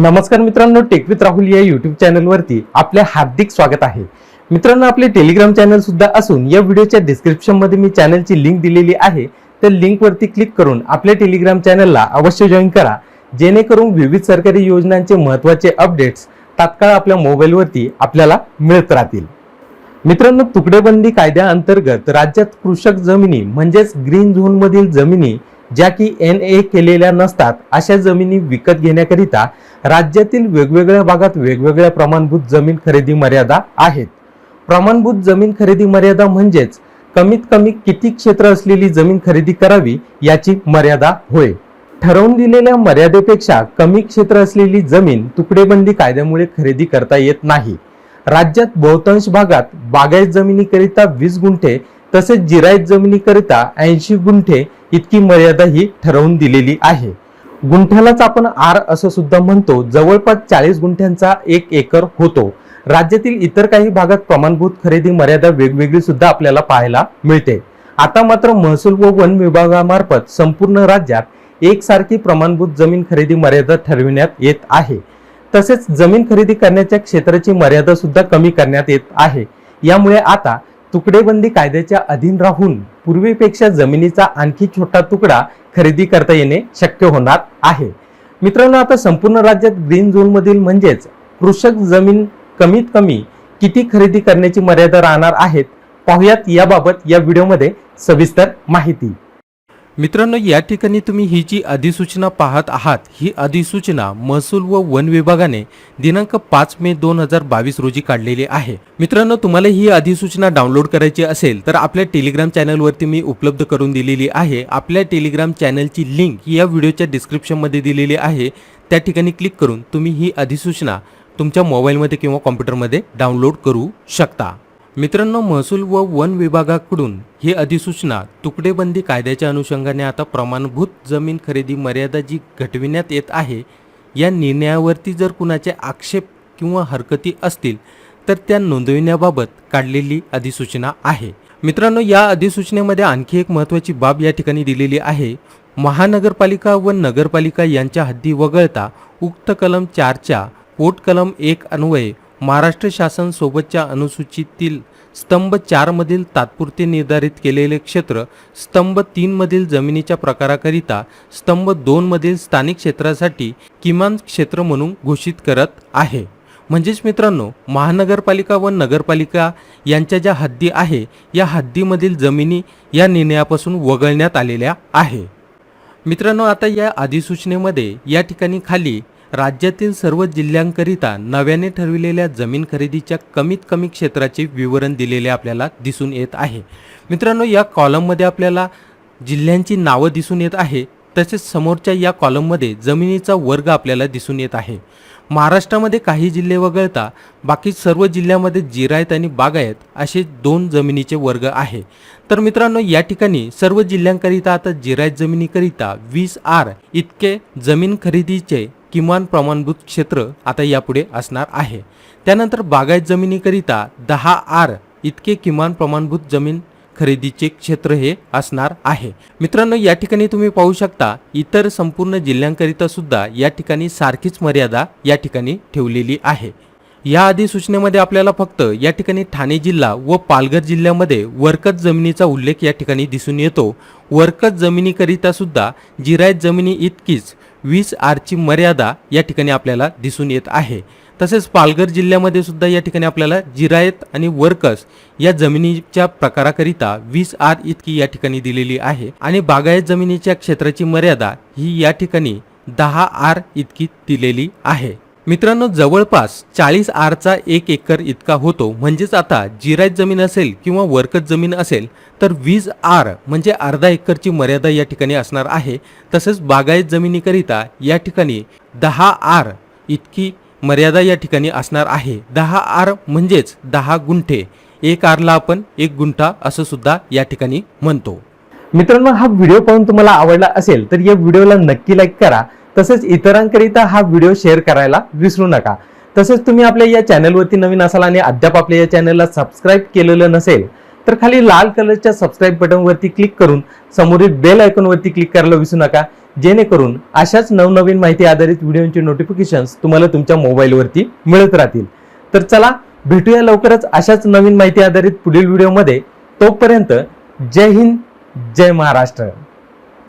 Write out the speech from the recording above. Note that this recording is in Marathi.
नमस्कार मित्रांनो टेक विथ राहुल या युट्यूब चॅनलवरती आपले हार्दिक स्वागत आहे. मित्रांनो आपले टेलिग्राम चॅनल सुद्धा असून या व्हिडिओच्या डिस्क्रिप्शनमध्ये मी चॅनलची लिंक दिलेली आहे. त्या लिंकवरती क्लिक करून आपल्या टेलिग्राम चॅनलला अवश्य जॉईन करा. जेणेकरून विविध सरकारी योजनांचे महत्त्वाचे अपडेट्स तात्काळ आपल्या मोबाईलवरती आपल्याला मिळत राहतील. मित्रांनो तुकडेबंदी कायद्याअंतर्गत राज्यात कृषक जमिनी म्हणजेच ग्रीन झोनमधील जमिनी ज्या की एन ए केलेल्या नसतात अशा जमिनी विकत घेण्याकरिता राज्यातील वेगवेगळ्या भागात वेगवेगळ्या प्रमाणभूत जमीन खरेदी मर्यादा आहेत. प्रमाणभूत जमीन खरेदी मर्यादा म्हणजेच कमीत कमी किती क्षेत्र असलेली जमीन खरेदी करावी याची मर्यादा होय. ठरवून दिलेल्या मर्यादेपेक्षा कमी क्षेत्र असलेली जमीन तुकडेबंदी कायद्यामुळे खरेदी करता येत नाही. राज्यात बहुतांश भागात बागायत जमिनीकरिता वीस गुंठे तसेच जिरायत जमिनीकरिता ऐंशी गुंठे इतकी मर्यादा ही ठरवून दिलेली आहे. गुंठ्यालाच आपण आर असं सुद्धा म्हणतो. जवळपास चाळीस गुंठ्यांचा एक एकर होतो. राज्यातील इतर काही भागात प्रमाणभूत खरेदी मर्यादा वेगवेगळी सुद्धा आपल्याला पाहायला मिळते. आता मात्र महसूल व वन विभागामार्फत संपूर्ण राज्यात एकसारखी प्रमाणभूत जमीन खरेदी मर्यादा ठरविण्यात येत आहे. तसेच जमीन खरेदी करण्याच्या क्षेत्राची मर्यादा सुद्धा कमी करण्यात येत आहे. यामुळे आता तुकडेबंदी कायद्याच्या अधीन राहून पूर्वीपेक्षा जमिनीचा आणखी छोटा तुकडा खरेदी करता येणे शक्य होणार आहे. मित्रांनो आता संपूर्ण राज्यात ग्रीन झोनमधील म्हणजेच कृषक जमीन कमीत कमी किती खरेदी करण्याची मर्यादा राहणार आहेत पाहुयात याबाबत या व्हिडिओमध्ये सविस्तर माहिती. मित्रांनो या ठिकाणी तुम्ही ही जी अधिसूचना पाहत आहात ही अधिसूचना महसूल व वन विभागाने दिनांक पाच मे दोन हजार बावीस रोजी काढलेली आहे. मित्रांनो तुम्हाला ही अधिसूचना डाउनलोड करायची असेल तर आपल्या टेलिग्राम चॅनलवरती मी उपलब्ध करून दिलेली आहे. आपल्या टेलिग्राम चॅनलची लिंक या व्हिडिओच्या डिस्क्रिप्शनमध्ये दिलेली आहे. त्या ठिकाणी क्लिक करून तुम्ही ही अधिसूचना तुमच्या मोबाईलमध्ये किंवा कॉम्प्युटरमध्ये डाउनलोड करू शकता. मित्रांनो महसूल व वन विभागाकडून ही अधिसूचना तुकडेबंदी कायद्याच्या अनुषंगाने आता प्रमाणभूत जमीन खरेदी मर्यादा जी घटविण्यात येत आहे या निर्णयावरती जर कुणाचे आक्षेप किंवा हरकती असतील तर त्या नोंदविण्याबाबत काढलेली अधिसूचना आहे. मित्रांनो या अधिसूचनेमध्ये आणखी एक महत्त्वाची बाब या ठिकाणी दिलेली आहे. महानगरपालिका व नगरपालिका यांच्या हद्दी वगळता उक्त कलम चारच्या पोट कलम एक अन्वये महाराष्ट्र शासन सोबतच्या अनुसूचीतील स्तंभ चारमधील तात्पुरते निर्धारित केलेले क्षेत्र स्तंभ तीनमधील जमिनीच्या प्रकाराकरिता स्तंभ दोनमधील स्थानिक क्षेत्रासाठी किमान क्षेत्र म्हणून घोषित करत आहे. म्हणजेच मित्रांनो महानगरपालिका व नगरपालिका यांच्या ज्या हद्दी आहे या हद्दीमधील जमिनी या निर्णयापासून वगळण्यात आलेल्या आहे. मित्रांनो आता या अधिसूचनेमध्ये या ठिकाणी खाली राज्यातील सर्व जिल्ह्यांकरिता नव्याने ठरविलेल्या जमीन खरेदीच्या कमीत कमी क्षेत्राचे विवरण दिलेले आपल्याला दिसून येत आहे. मित्रांनो या कॉलममध्ये आपल्याला जिल्ह्यांची नावं दिसून येत आहे. तसेच समोरच्या या कॉलममध्ये जमिनीचा वर्ग आपल्याला दिसून येत आहे. महाराष्ट्रामध्ये काही जिल्हे वगळता बाकी सर्व जिल्ह्यामध्ये जिरायत आणि बागायत असे दोन जमिनीचे वर्ग आहे. तर मित्रांनो या ठिकाणी सर्व जिल्ह्यांकरिता आता जिरायत जमिनीकरिता वीस आर इतके जमीन खरेदीचे किमान प्रमाणभूत क्षेत्र आता यापुढे असणार आहे. त्यानंतर बागायत जमिनीकरिता दहा आर इतके किमान प्रमाणभूत जमीन खरेदीचे क्षेत्र हे असणार आहे. मित्रांनो या ठिकाणी तुम्ही पाहू शकता इतर संपूर्ण जिल्ह्यांकरिता सुद्धा या ठिकाणी सारखीच मर्यादा या ठिकाणी ठेवलेली आहे. या अधिसूचनेमध्ये आपल्याला फक्त या ठिकाणी ठाणे जिल्हा व पालघर जिल्ह्यामध्ये वरकत जमिनीचा उल्लेख या ठिकाणी दिसून येतो. वरकत जमिनीकरिता सुद्धा जिरायत जमिनी इतकीच वीस आरची मर्यादा या ठिकाणी आपल्याला दिसून येत आहे. तसेच पालघर जिल्ह्यामध्ये सुद्धा या ठिकाणी आपल्याला जिरायत आणि वर्कस या जमिनीच्या प्रकाराकरिता वीस आर इतकी या ठिकाणी दिलेली आहे. आणि बागायत जमिनीच्या क्षेत्राची मर्यादा ही या ठिकाणी दहा आर इतकी दिलेली आहे. मित्रांनो जवळपास चाळीस आरचा एक एकर इतका होतो. म्हणजेच आता जिरायत जमीन असेल किंवा वर्कत जमीन असेल तर वीस आर म्हणजे अर्धा एकरची मर्यादा या ठिकाणी असणार आहे. तसेच बागायत जमिनीकरिता या ठिकाणी दहा आर इतकी मर्यादा या ठिकाणी असणार आहे. दहा आर म्हणजेच दहा गुंठे. एक आरला आपण एक गुंठा असं सुद्धा या ठिकाणी म्हणतो. मित्रांनो हा व्हिडिओ पाहून तुम्हाला आवडला असेल तर या व्हिडिओला नक्की लाईक करा. तसेच इतरांकरिता हा व्हिडिओ शेअर करायला विसरू नका. तसेच तुम्ही आपल्या या चॅनलवरती नवीन असाल आणि अद्याप आपल्या या चॅनलला सबस्क्राईब केलेलं नसेल तर खाली लाल कलरच्या सबस्क्राईब बटनवरती क्लिक करून समोरील बेल आयकॉनवरती क्लिक करायला विसरू नका. जेणेकरून अशाच नवनवीन माहिती आधारित व्हिडिओची नोटिफिकेशन्स तुम्हाला तुमच्या मोबाईलवरती मिळत राहतील. तर चला भेटूया लवकरच अशाच नवीन माहिती आधारित पुढील व्हिडिओमध्ये. तोपर्यंत जय हिंद जय महाराष्ट्र.